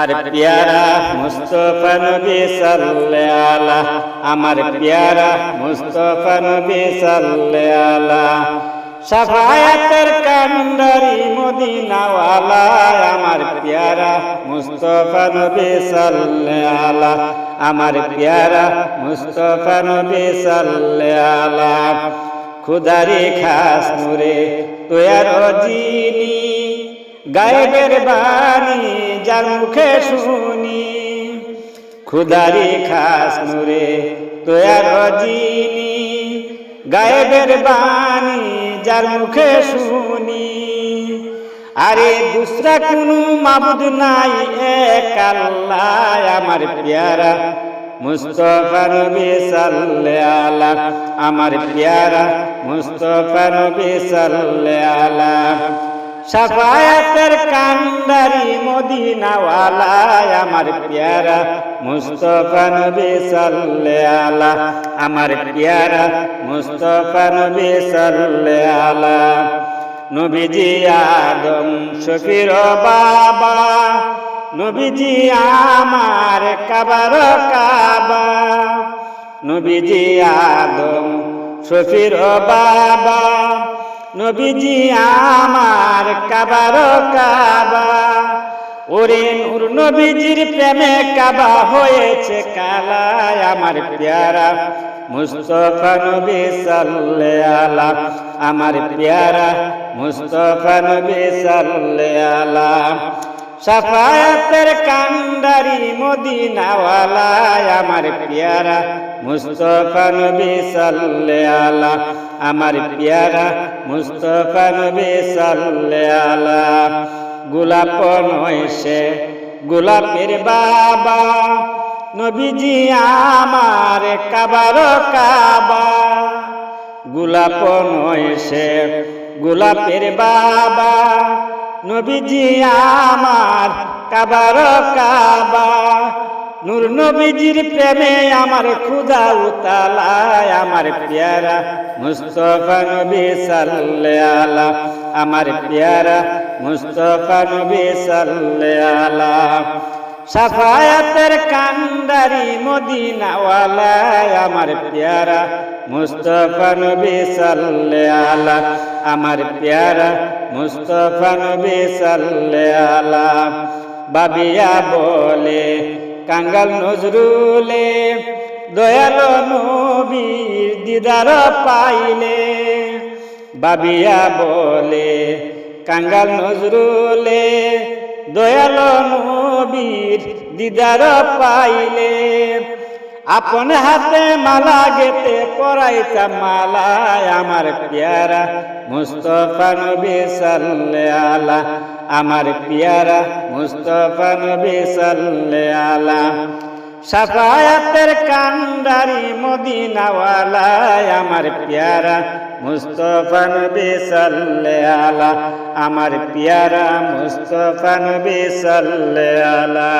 আর পিয়ারা মুস্তফা নবী সাল্লাল্লাহু, আমার পিয়ারা মুস্তফা নবী সাল্লাল্লাহু। সাফায়াতের কান্ডারি মদিনাওয়ালা, আমার পিয়ারা মুস্তফা নবী সাল্লাল্লাহু, আমার পিয়ারা মুস্তফা নবী সাল্লাল্লাহু। খুদারি খাস নূরে তোয়ার জিনি, গায়েবের বাণী যার মুখে শুনি। খুদারি খাস নূরে তোয়ার জিনি গায়েবের বাণী যার মুখে শুনি। আরে দুসরা কোনো মাবুদ নাই, এক আমার প্যারা। মুস্তফা নবী সাল্লাল্লাহু, আমার প্যারা। মুস্তফা নবী সাল্লাল্লাহু। সাফায়াতের কান্ডারি মদিনাওয়ালা আমার প্যারা মুস্তফা নবী সাল্লাল্লাহু। আলা আমার প্যারা মুস্তফা নবী সাল্লাল্লাহু। আলা নবীজি আদম শফির বাবা। নবীজি আমার কাবার কাবা। নবীজি আদম শফির বাবা। নবীজি আমার কাবার কাবা। ওরে নূর নবীজির প্রেমে কাবা হয়েছে কালা আমার প্যারা। মুস্তফা নবী সাল্লাল্লাহু আলা আমার প্যারা। মুস্তফা নবী সাল্লাল্লাহু আলা সাফায়াতের কান্ডারি মদিনাওয়ালা আমার প্যারা। মুস্তফা নবী সাল্লাল্লাহু আলা আমার পিয়ারা মুস্তফা নবী আলা। গোলাপ নয় সে গোলাপের বাবা। নবীজি আমার কাবার কাবা। গোলাপ নয় সে গোলাপের বাবা। নবীজি আমার কাবার কাবা। নূর নবীজির প্রেমে আমার খুদা উতালায়, আমার পেয়ারা মুস্তফা নবী সাল্লাল্লাহু আলা আমার পেয়ারা মুস্তফা নবী সাল্লাল্লাহু। আলা সাফায়াতের কান্ডারি মদিনাওয়ালা আমার পেয়ারা মুস্তফা নবী সাল্লাল্লাহু আলা আমার পেয়ারা মুস্তফা নবী সাল্লাল্লাহু। আলা বাবিয়া বলে কাঙ্গাল নজরুলে, দয়াল নবীর দিদার পাইলে। বাবিয়া বলে, কাঙ্গাল নজরুলে, দয়াল নবীর দিদার পাইলে। আপন হাতে মালা গেতে পরাইতাম মালা আমার পিয়ারা, মুস্তফা নবী সাল্লাল্লাহু আমার পিয়ারা মুস্তফা নবী সাল্লে আলা। সাফায়াতের কান্ডারি মদিনাওয়ালায় আমার পিয়ারা মুস্তফা নবী সাল্লে আলা। আমার পিয়ারা মুস্তফা নবী সাল্লে আলা।